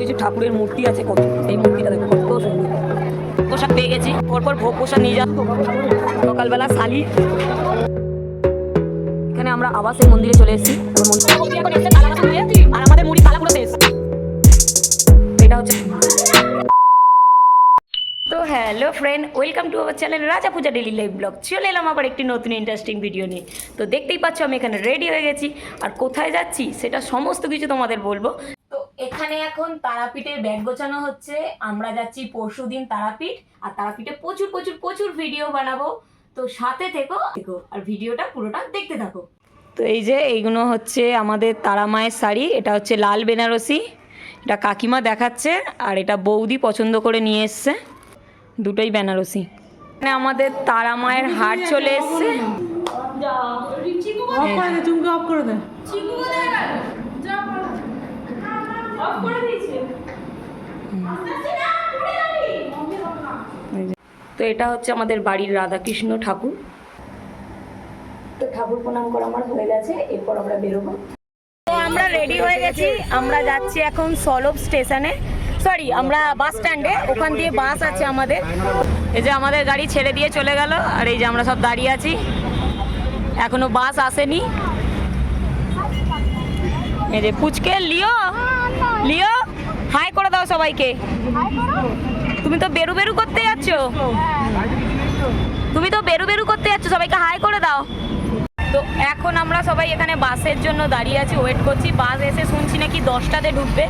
কিছু ঠাকুরের মূর্তি আছে কত। এই মূর্তিটা দেখো, কত সুন্দর। পোশাক পেয়ে গেছি, পরপর ভোগ পোশাক নিয়ে যাব। সকালবেলা শালি। এখানে আমরা আবার সেই মন্দিরে চলে এসেছি। আর আমাদের মুড়ি তালা এটা হচ্ছে তো hello friend welcome to our channel Raja Puja daily live blog চলে এলাম আবার একটি নতুন ইন্টারেস্টিং ভিডিও নিয়ে। তো দেখতেই পাচ্ছ, আমি এখানে রেডি হয়ে গেছি। আর কোথায় যাচ্ছি, সেটা সমস্ত কিছু তোমাদের বলব। তো এখানে এখন তারাপীঠের ব্যাগ গোছানো হচ্ছে। আমরা যাচ্ছি পরশু দিন তারাপীঠ আর তারাপীঠে প্রচুর প্রচুর প্রচুর ভিডিও বানাবো। তো সাথে থেকো দেখো আর ভিডিওটা পুরোটা দেখতে থাকো। তো এই যে এইগুলো হচ্ছে আমাদের তারা মায়ের শাড়ি এটা হচ্ছে লাল বেনারসি। এটা কাকিমা দেখাচ্ছে আর এটা বৌদি পছন্দ করে নিয়ে এসছে। দুটোই বেনারসি। এখানে আমাদের তারা মায়ের হাট চলে এসছে। অফ করে দে। চুমকে অফ করে দে। তো এটা হচ্ছে আমাদের বাড়ির রাধাকৃষ্ণ ঠাকুর। তো ঠাকুর প্রণাম করা আমার হয়ে গেছে এরপর আমরা বেরোবো। তো আমরা রেডি হয়ে গেছি আমরা যাচ্ছি এখন সলভ স্টেশনে সরি আমরা বাস স্ট্যান্ডে ওখান দিয়ে বাস আছে আমাদের। এই যে আমাদের গাড়ি ছেড়ে দিয়ে চলে গেল আর এই যে আমরা সব দাঁড়িয়ে আছি। এখনও বাস আসেনি। এই যে পুচকে লিও। লিও হাই করে দাও সবাইকে। তুমি তো বেরু বেরু করতে যাচ্ছ? তুমি তো বেরু বেরু করতে যাচ্ছ সবাইকে হাই করে দাও। তো এখন আমরা সবাই এখানে বাসের জন্য দাঁড়িয়ে আছি ওয়েট করছি। বাস এসে শুনছি নাকি দশটাতে ঢুকবে।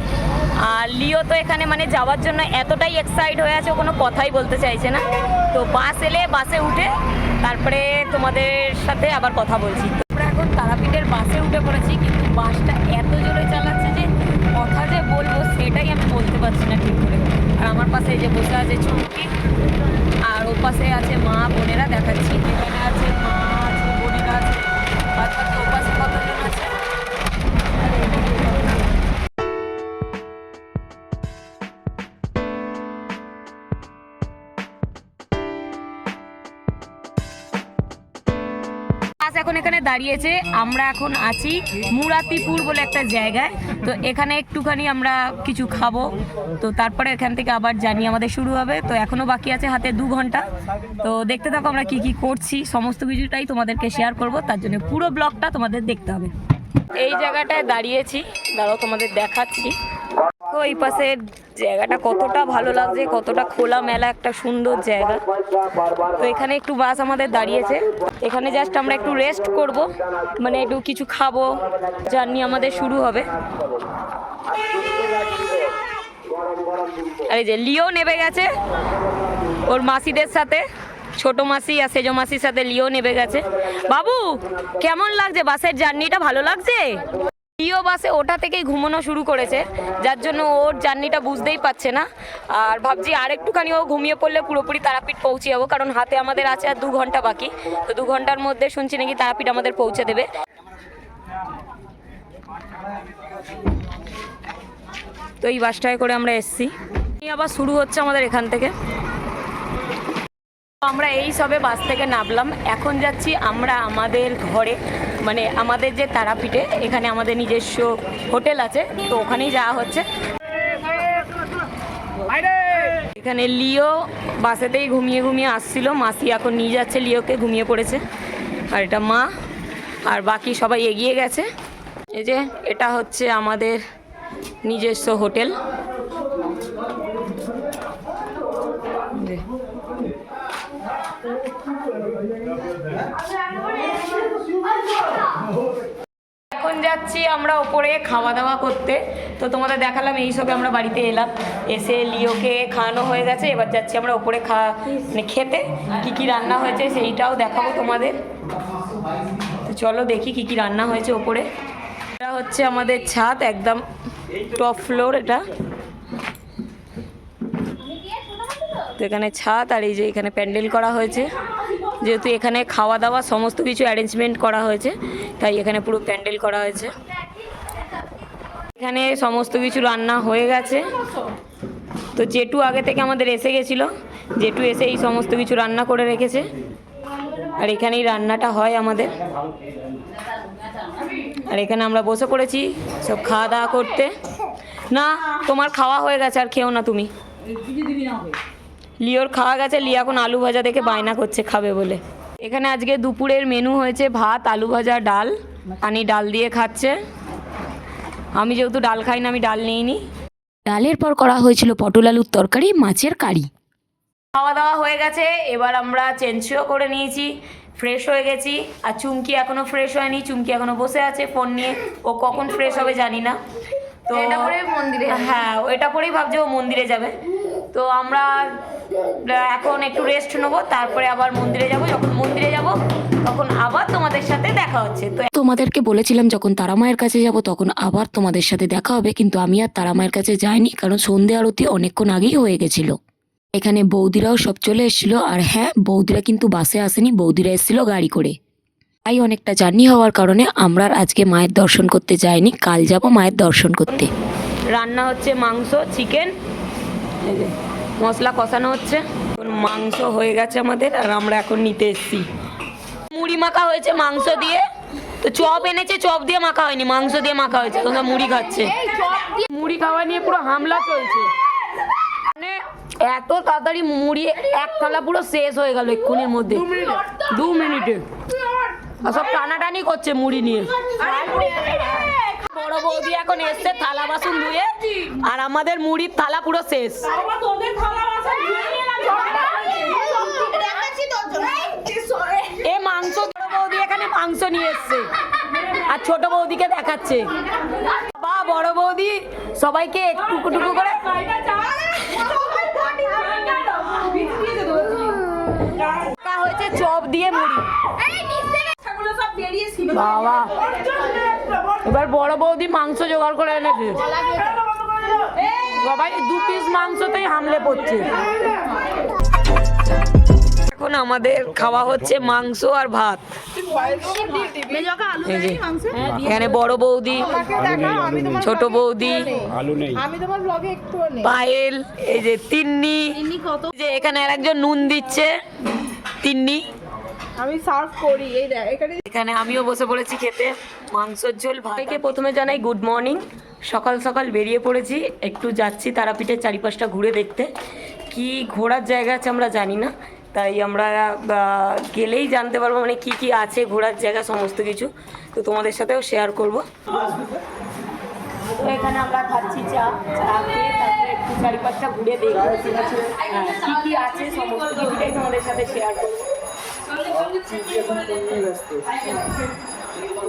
আর লিও তো এখানে মানে যাওয়ার জন্য এতটাই এক্সাইট হয়ে আছে কোনো কথাই বলতে চাইছে না। তো বাস এলে বাসে উঠে তারপরে তোমাদের সাথে আবার কথা বলছি। আমরা এখন তারাপীঠের বাসে উঠে পড়েছি কিন্তু বাসটা এত জোরে চালাচ্ছে সেটাই আমি বলতে পারছি না ঠিক করে। আর আমার পাশে যে বসে আছে চুমকি, আর ও পাশে আছে মা বোনেরা, দেখাচ্ছি। এখানে আছে মা এখন দাঁড়িয়েছে, আমরা এখন আছি মুরাতিপুর বলে একটা জায়গায়। তো এখানে একটুখানি আমরা কিছু খাব। তো তারপরে এখান থেকে আবার জানি আমাদের শুরু হবে। তো এখনও বাকি আছে হাতে দু ঘণ্টা। তো দেখতে থাকো আমরা কি কি করছি, সমস্ত কিছুটাই তোমাদেরকে শেয়ার করব। তার জন্য পুরো ব্লগটা তোমাদের দেখতে হবে। এই জায়গাটায় দাঁড়িয়েছি। দাঁড়াও তোমাদের দেখাচ্ছি। তো এই পাশের জায়গাটা কতটা ভালো লাগছে, কতটা খোলা মেলা, একটা সুন্দর জায়গা। তো এখানে একটু বাস আমাদের দাঁড়িয়েছে। এখানে জাস্ট আমরা একটু রেস্ট করব মানে একটু কিছু খাব, জার্নি আমাদের শুরু হবে। আর যে লিও নেবে গেছে, ওর মাসিদের সাথে, ছোট মাসি আর সেজো মাসির সাথে লিও নেবে গেছে। বাবু, কেমন লাগছে বাসের জার্নিটা, ভালো লাগছে? লিও বাসে ওটা থেকেই ঘুমানো শুরু করেছে, যার জন্য ওর জার্নিটা বুঝতেই পারছে না। আর ভাবছি আর একটুখানি ও ঘুমিয়ে পড়লে পুরোপুরি তারাপীঠ পৌঁছে যাব, কারণ হাতে আমাদের আছে আর দু ঘণ্টা বাকি। তো দু ঘণ্টার মধ্যে শুনছি নাকি তারাপীঠ আমাদের পৌঁছে দেবে। তো এই বাসটায় করে আমরা এসছি। আবার শুরু হচ্ছে আমাদের এখান থেকে। আমরা এই সবে বাস থেকে নামলাম। এখন যাচ্ছি আমরা আমাদের ঘরে মানে আমাদের যে তারাপীঠে, এখানে আমাদের নিজস্ব হোটেল আছে, তো ওখানেই যাওয়া হচ্ছে। এখানে লিও বাসেতেই ঘুমিয়ে ঘুমিয়ে আসছিল। মাসি এখন নিয়ে যাচ্ছে লিওকে, ঘুমিয়ে পড়েছে। আর এটা মা, আর বাকি সবাই এগিয়ে গেছে। এই যে, এটা হচ্ছে আমাদের নিজস্ব হোটেল যে এখন যাচ্ছি আমরা ওপরে খাওয়া দাওয়া করতে। তো তোমাদের দেখালাম, এই সবে আমরা বাড়িতে এলাম। এসে লিওকে খাওয়ানো হয়ে গেছে, এবার যাচ্ছি আমরা ওপরে খা মানে খেতে। কি কি রান্না হয়েছে সেইটাও দেখাবো তোমাদের। তো চলো দেখি কি কি রান্না হয়েছে ওপরে। এটা হচ্ছে আমাদের ছাদ, একদম টপ ফ্লোর এটা। তো এখানে ছাদ আর এই যে এখানে প্যান্ডেল করা হয়েছে। যেহেতু এখানে খাওয়া দাওয়া সমস্ত কিছু অ্যারেঞ্জমেন্ট করা হয়েছে, তাই এখানে পুরো প্যান্ডেল করা হয়েছে। এখানে সমস্ত কিছু রান্না হয়ে গেছে। তো জেঠু আগে থেকে আমাদের এসে গেছিল, জেঠু এসে এই সমস্ত কিছু রান্না করে রেখেছে। আর এখানেই রান্নাটা হয় আমাদের। আর এখানে আমরা বসে পড়েছি, সব খাওয়া দাওয়া করতে। না, তোমার খাওয়া হয়ে গেছে, আর খেও না তুমি। লিওর খাওয়া গেছে লিয়া এখন আলু ভাজা দেখে বায়না করছে খাবে বলে। এখানে আজকে দুপুরের মেনু হয়েছে ভাত আলু ভাজা ডাল। আনি ডাল দিয়ে খাচ্ছে। আমি যেহেতু ডাল খাই না আমি ডাল নিইনি। ডালের পর করা হয়েছিল পটল আলুর তরকারি মাছের কারি। খাওয়া দাওয়া হয়ে গেছে এবার আমরা চেঞ্জও করে নিয়েছি ফ্রেশ হয়ে গেছি। আর চুমকি এখনও ফ্রেশ হয়নি চুমকি এখনও বসে আছে ফোন নিয়ে। ও কখন ফ্রেশ হবে জানি না। তো এটা পরেই মন্দিরে। হ্যাঁ এটা পরেই ভাবছে ও মন্দিরে যাবে। তো আমরা এখন একটু রেস্ট নেব তারপরে আবার মন্দিরে যাব যখন মন্দিরে যাব তখন আবার তোমাদের সাথে দেখা হচ্ছে। তো তোমাদেরকে বলেছিলাম যখন তারা মায়ের কাছে যাব তখন আবার তোমাদের সাথে দেখা হবে কিন্তু আমি আর তারা মায়ের কাছে যাইনি কারণ সন্ধে আরতি অনেকক্ষণ আগেই হয়ে গেছিল। এখানে বৌদিরাও সব চলে এসেছিল আর হ্যাঁ বৌদিরা কিন্তু বাসে আসেনি বৌদিরা এসেছিল গাড়ি করে। তাই অনেকটা জার্নি হওয়ার কারণে আমরা আজকে মায়ের দর্শন করতে যাইনি কাল যাব মায়ের দর্শন করতে। রান্না হচ্ছে মাংস চিকেন মশলা কষানো হচ্ছে। এখন মাংস হয়ে গেছে আমাদের আর আমরা এখন নিতে এসেছি। মুড়ি মাখা হয়েছে মাংস দিয়ে। তো চপ এনেছে চপ দিয়ে মাখা হয়নি মাংস দিয়ে মাখা হয়েছে তোমরা মুড়ি খাচ্ছে। মুড়ি খাওয়া নিয়ে পুরো হামলা চলছে। মানে এত তাড়াতাড়ি মুড়ি এক থালা পুরো শেষ হয়ে গেল এক্ষুনির মধ্যে। দু মিনিটে। আর সব টানাটানি করছে মুড়ি নিয়ে। বড় বৌদি এখন এসছে থালা বাসন ধুয়ে আর আমাদের মুড়ির থালা পুরো শেষ। এ মাংস বড় বৌদি এখানে মাংস নিয়ে এসছে আর ছোট বৌদিকে দেখাচ্ছে। বা বড় বৌদি সবাইকে টুকু টুকু করে হয়েছে চপ দিয়ে মুড়ি। বাবা। এবার বড় বৌদি মাংস জোগাড় করে এনেছে। সবাই দু পিস মাংসতেই হামলে পড়ছে। এখন আমাদের খাওয়া হচ্ছে মাংস আর ভাত। এখানে বড় বৌদি, ছোট বৌদি, পায়েল, এই যে তিন্নি যে এখানে আর একজন নুন দিচ্ছে, তিন্নি। আমি সার্ভ করি এই দেখ এখানে এখানে আমিও বসে পড়েছি খেতে। মাংসর ঝোল ভাইকে প্রথমে জানাই গুড মর্নিং সকাল সকাল বেরিয়ে পড়েছি একটু যাচ্ছি তারাপীঠের চারিপাশটা ঘুরে দেখতে। কি ঘোরার জায়গা আছে আমরা জানি না তাই আমরা গেলেই জানতে পারব মানে কি কি আছে ঘোরার জায়গা সমস্ত কিছু। তো তোমাদের সাথেও শেয়ার করব। তো এখানে আমরা খাচ্ছি চা চা খেয়ে তারপরে একটু চারিপাশটা ঘুরে দেখব। কি কি আছে সমস্ত কিছুটাই তোমাদের সাথে শেয়ার করব।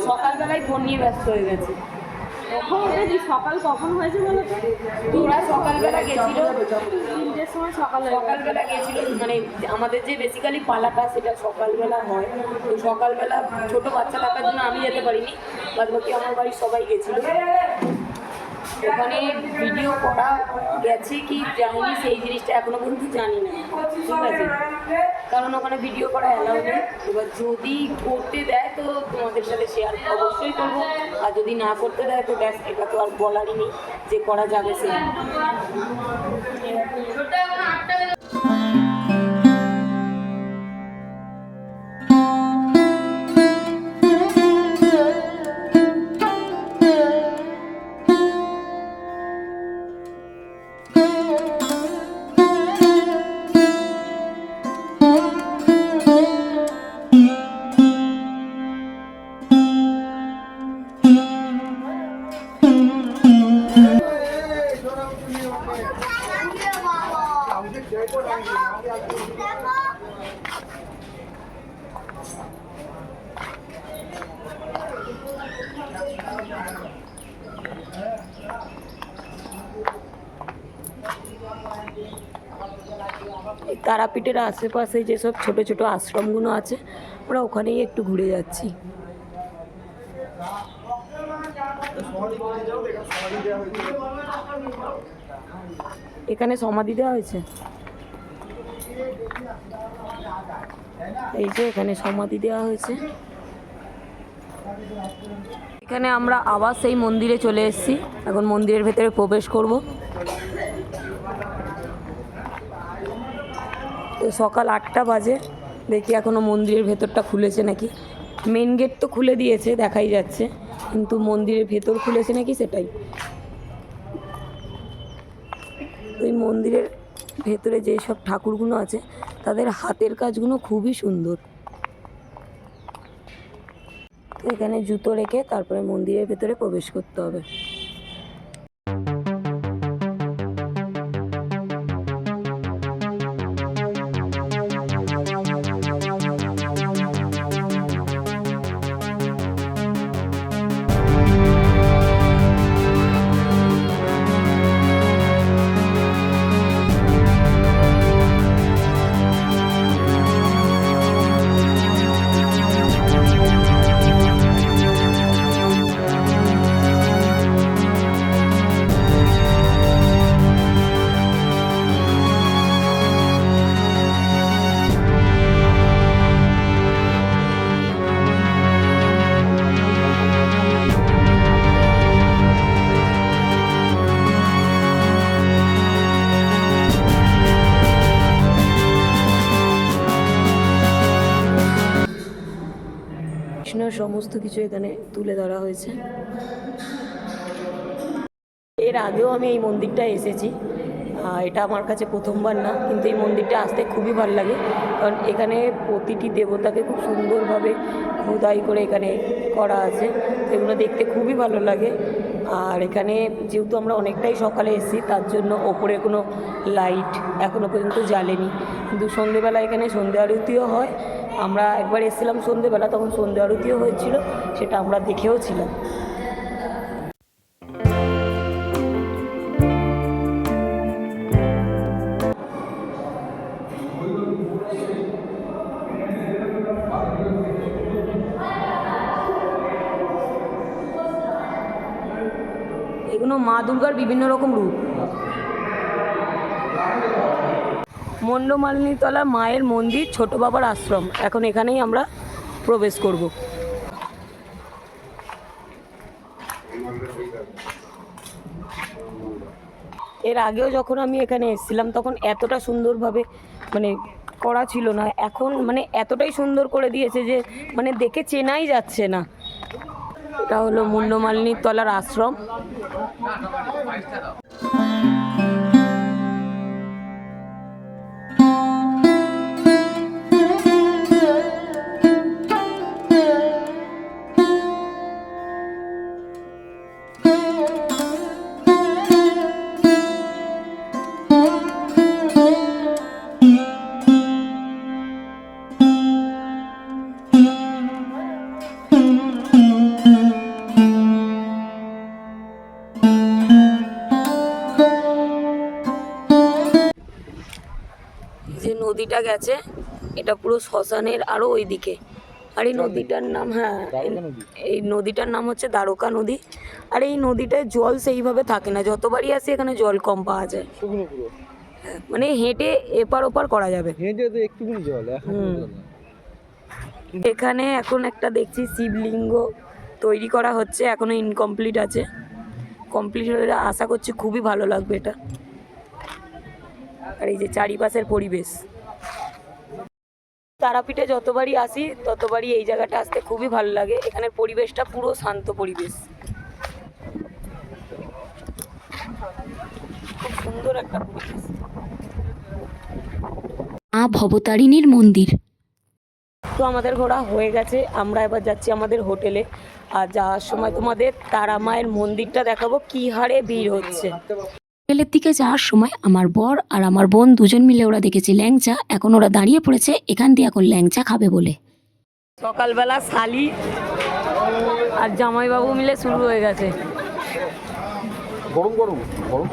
সকালবেলায় ফোন নিয়ে ব্যস্ত হয়ে গেছে। সকাল কখন হয়েছে বলো তোরা সকালবেলা গেছিল? তিনটের সময় সকাল সকালবেলা গেছিল মানে আমাদের যে বেসিক্যালি পালাটা সেটা সকালবেলা হয়। তো সকালবেলা ছোট বাচ্চা থাকার জন্য আমি যেতে পারিনি। বাদ বাকি আমার বাড়ির সবাই গেছিল। ওখানে ভিডিও করা গেছে কি যায়নি সেই জিনিসটা এখনও পর্যন্ত জানি না। ঠিক আছে? কারণ ওখানে ভিডিও করা অ্যালাউ নেই। এবার যদি করতে দেয় তো তোমাদের সাথে শেয়ার অবশ্যই করব। আর যদি না করতে দেয় তো ব্যাস, এটা তো আর বলারই নেই যে করা যাবে সে তারাপীঠের আশেপাশে যেসব ছোট ছোট আশ্রমগুলো আছে, আমরা ওখানেই একটু ঘুরে যাচ্ছি। এখানে সমাধি দেওয়া হয়েছে? এই যে এখানে সমাধি দেওয়া হয়েছে। এখানে আমরা আবার সেই মন্দিরে চলে এসেছি। এখন মন্দিরের ভেতরে প্রবেশ করব। তো সকাল আটটা বাজে। দেখি এখনও মন্দিরের ভেতরটা খুলেছে নাকি। মেন গেট তো খুলে দিয়েছে, দেখাই যাচ্ছে। কিন্তু মন্দিরের ভেতর খুলেছে নাকি সেটাই। ওই মন্দিরের ভেতরে যে সব ঠাকুরগুলো আছে, তাদের হাতের কাজগুলো খুবই সুন্দর। এখানে জুতো রেখে তারপরে মন্দিরের ভেতরে প্রবেশ করতে হবে। সমস্ত কিছু এখানে তুলে ধরা হয়েছে। এর আগেও আমি এই মন্দিরটা এসেছি। এটা আমার কাছে প্রথমবার না, কিন্তু এই মন্দিরটা আসতে খুবই ভালো লাগে। কারণ এখানে প্রতিটি দেবতাকে খুব সুন্দরভাবে খোদাই করে এখানে করা আছে। এগুলো দেখতে খুবই ভালো লাগে। আর এখানে যেহেতু আমরা অনেকটাই সকালে এসেছি, তার জন্য ওপরে কোনো লাইট এখনও পর্যন্ত জ্বালেনি। কিন্তু সন্ধেবেলা এখানে সন্ধে আরতিও হয়। আমরা একবার এসেছিলাম সন্ধেবেলা, তখন সন্ধে আরতিও হয়েছিল, সেটা আমরা দেখেও ছিলাম। এগুলো মা দুর্গার বিভিন্ন রকম রূপ। মন্ডমালিনীতলা মায়ের মন্দির, ছোট বাবার আশ্রম। এখন এখানেই আমরা প্রবেশ করব। এর আগেও যখন আমি এখানে এসেছিলাম, তখন এতটা সুন্দরভাবে মানে করা ছিল না। এখন মানে এতটাই সুন্দর করে দিয়েছে যে মানে দেখে চেনাই যাচ্ছে না। এটা হলো মুন্ডমালিনীর তলার আশ্রম। নদীটা গেছে এটা পুরো শ্মশানের আরও ওইদিকে। আর এই নদীটার নাম হ্যাঁ এই নদীটার নাম হচ্ছে দ্বারকা নদী। আর এই নদীটায় জল সেইভাবে থাকে না যতবারই আসি এখানে জল কম পাওয়া যায়। হ্যাঁ, মানে হেঁটে এপার ওপার করা যাবে। হেঁটে তো একটুকুনি জল হুম। এখানে এখন একটা দেখছি শিবলিঙ্গ তৈরি করা হচ্ছে এখনও ইনকমপ্লিট আছে। কমপ্লিট হলে আশা করছি খুবই ভালো লাগবে এটা। আর এই যে চারিপাশের পরিবেশ। তারাপীঠে যতবারই আসি ততবারই এই জায়গাটা আসতে খুবই ভালো লাগে। এখানের পরিবেশটা পুরো শান্ত পরিবেশ। খুব সুন্দর একটা পরিবেশ। মা ভবতারিণীর মন্দির। তো আমাদের ঘোরা হয়ে গেছে। আমরা এবার যাচ্ছি আমাদের হোটেলে। আর যাওয়ার সময় তোমাদের তারা মায়ের মন্দিরটা দেখাবো। কি হারে ভিড় হচ্ছে। হোটেলের দিকে যাওয়ার সময় আমার বর আর আমার বোন দুজন মিলে ওরা দেখেছে ল্যাংচা। এখন ওরা দাঁড়িয়ে পড়েছে এখান দিয়ে এখন ল্যাংচা খাবে বলে। সকালবেলা শালি আর জামাইবাবু মিলে শুরু হয়ে গেছে। গরম গরম গরম।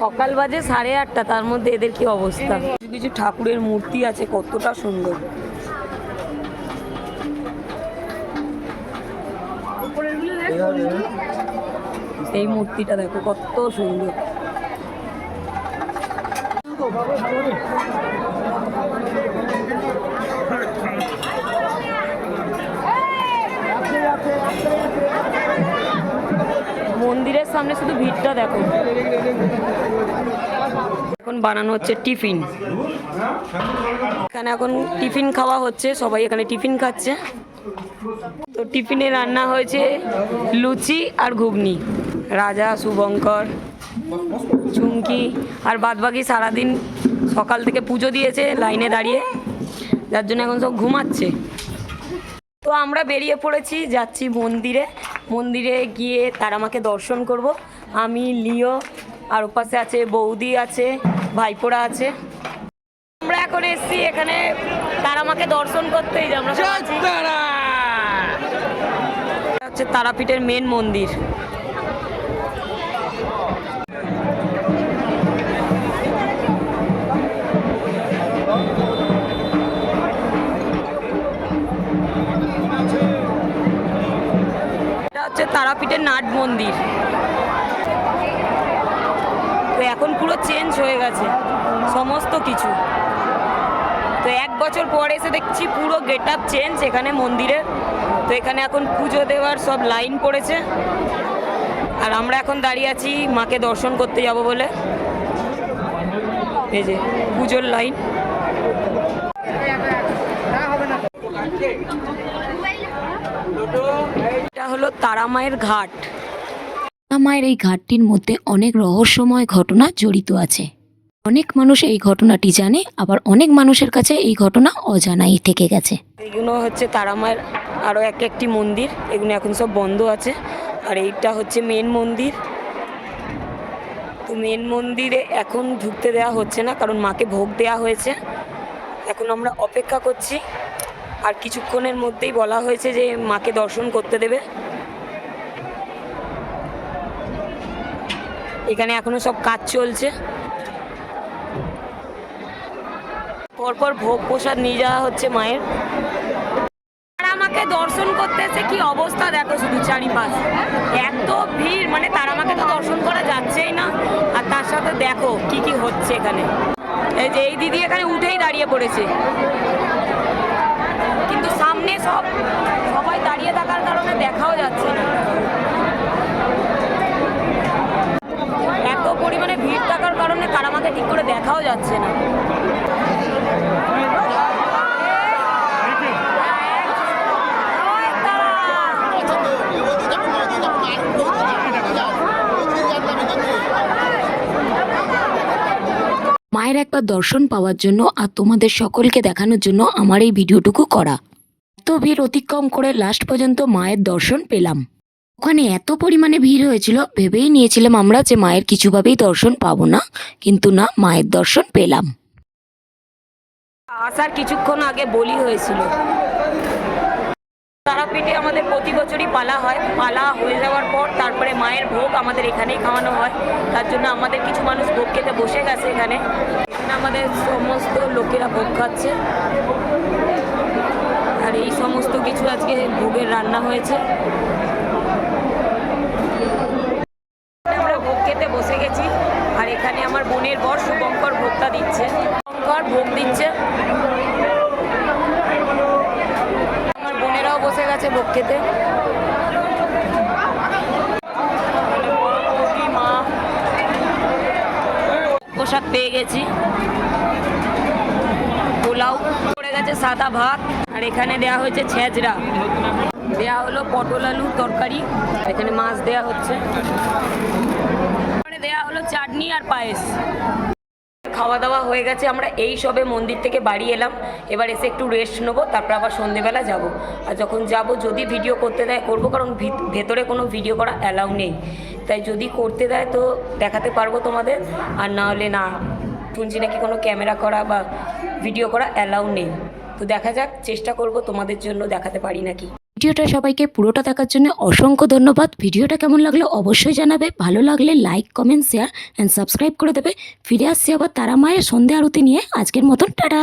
সকাল বাজে সাড়ে আটটা তার মধ্যে এদের কি অবস্থা? কিছু কিছু ঠাকুরের মূর্তি আছে কতটা সুন্দর। এই মূর্তিটা দেখো, কত সুন্দর। মন্দিরের সামনে শুধু ভিড়টা দেখো। এখন বানানো হচ্ছে টিফিন। এখানে এখন টিফিন খাওয়া হচ্ছে, সবাই এখানে টিফিন খাচ্ছে। তো টিফিনে রান্না হয়েছে লুচি আর ঘুগনি। রাজা শুভঙ্কর চুমকি আর বাদবাকি সারাদিন সকাল থেকে পুজো দিয়েছে লাইনে দাঁড়িয়ে। যার জন্য এখন সব ঘুমাচ্ছে। তো আমরা বেরিয়ে পড়েছি যাচ্ছি মন্দিরে। মন্দিরে গিয়ে তারা মাকে দর্শন করব। আমি লিও আর ওপাশে আছে বৌদি আছে ভাইপোড়া আছে। আমরা এখন এসেছি এখানে তারা মাকে দর্শন করতে। এই যে আমরা হচ্ছে তারাপীঠের মেন মন্দির। তারাপীঠের নাট মন্দির। তো এখন পুরো চেঞ্জ হয়ে গেছে, সমস্ত কিছু। তো এক বছর পর এসে দেখছি পুরো গেট আপ চেঞ্জ এখানে মন্দিরে। তো এখানে এখন পুজো দেওয়ার সব লাইন পড়েছে। আর আমরা এখন দাঁড়িয়ে আছি মাকে দর্শন করতে যাব বলে। এই যে পুজোর লাইন হলো তারামায়ের ঘাট। মায়ের এই ঘাটটির মধ্যে অনেক রহস্যময় ঘটনা জড়িত আছে। অনেক মানুষ এই ঘটনাটি জানে আবার অনেক মানুষের কাছে এই ঘটনা অজানাই থেকে গেছে। এগুলো হচ্ছে তারামায়ের আরও এক একটি মন্দির এগুলো এখন সব বন্ধ আছে। আর এইটা হচ্ছে মেন মন্দির। তো মেন মন্দিরে এখন ঢুকতে দেওয়া হচ্ছে না কারণ মাকে ভোগ দেওয়া হয়েছে। এখন আমরা অপেক্ষা করছি। আর কিছুক্ষণের মধ্যেই বলা হয়েছে যে মাকে দর্শন করতে দেবে। এখানে এখনও সব কাজ চলছে। পরপর ভোগ প্রসাদ নিয়ে যাওয়া হচ্ছে মায়ের। আর আমাকে দর্শন করতে এসে কি অবস্থা দেখো শুধু চারিপাশ। এত ভিড় মানে তার আমাকে তো দর্শন করা যাচ্ছেই না। আর তার সাথে দেখো কি কি হচ্ছে এখানে। এই যে এই দিদি এখানে উঠেই দাঁড়িয়ে পড়েছে। কিন্তু সামনে সব সবাই দাঁড়িয়ে থাকার কারণে দেখাও যাচ্ছে না। এত পরিমাণে ভিড় থাকার কারণে তারামাকে ঠিক করে দেখাও যাচ্ছে না। মায়ের একবার দর্শন পাওয়ার জন্য আর তোমাদের সকলকে দেখানোর জন্য আমার এই ভিডিওটুকু করা। এত ভিড় অতিক্রম করে লাস্ট পর্যন্ত মায়ের দর্শন পেলাম। ওখানে এত পরিমাণে ভিড় হয়েছিল, ভেবেই নিয়েছিলাম আমরা যে মায়ের কিছুভাবেই দর্শন পাবো না, কিন্তু না, মায়ের দর্শন পেলাম। আসার কিছুক্ষণ আগে বলি হয়েছিল। তারাপীঠে আমাদের প্রতি বছরই পালা হয়। পালা হয়ে যাওয়ার পর তারপরে মায়ের ভোগ আমাদের এখানেই খাওয়ানো হয়। তার জন্য আমাদের কিছু মানুষ ভোগ খেতে বসে গেছে এখানে। আমাদের সমস্ত লোকেরা ভোগ খাচ্ছে। আর এই সমস্ত কিছু আজকে ভোগের রান্না হয়েছে। আমরা ভোগ খেতে বসে গেছি, আর এখানে আমার বোনের বর শুভঙ্কর ভোগটা দিচ্ছে। শুভঙ্কর ভোগ দিচ্ছে। আমার বোনেরাও বসে গেছে ভোগ খেতে। পোশাক পেয়ে গেছি। পোলাও পড়ে গেছে সাদা ভাত, আর এখানে দেয়া হয়েছে ছেঁচড়া। দেয়া হলো পটল আলু তরকারি। এখানে মাছ দেয়া হচ্ছে। দেয়া হলো চাটনি আর পায়েস। খাওয়া দাওয়া হয়ে গেছে, আমরা এই সবে মন্দির থেকে বাড়ি এলাম। এবার এসে একটু রেস্ট নেব, তারপর আবার সন্ধেবেলা যাব। আর যখন যাব, যদি ভিডিও করতে দেয়, করব, কারণ ভিত- ভেতরে কোনো ভিডিও করা অ্যালাউ নেই। তাই যদি করতে দেয়, তো দেখাতে পারব তোমাদের। আর না হলে না, শুনছি নাকি কোনো ক্যামেরা করা বা ভিডিও করা অ্যালাউ নেই। তো দেখা যাক, চেষ্টা করব তোমাদের জন্য দেখাতে পারি নাকি। ভিডিওটা সবাইকে পুরোটা দেখার জন্য অসংখ্য ধন্যবাদ। ভিডিওটা কেমন লাগল অবশ্যই জানাবে। ভালো লাগলে like comment share and subscribe করে দেবে। ফিরে আসছি আবার তারা মায়ের সন্ধ্যা আরতি নিয়ে। আজকের মতন, টাটা!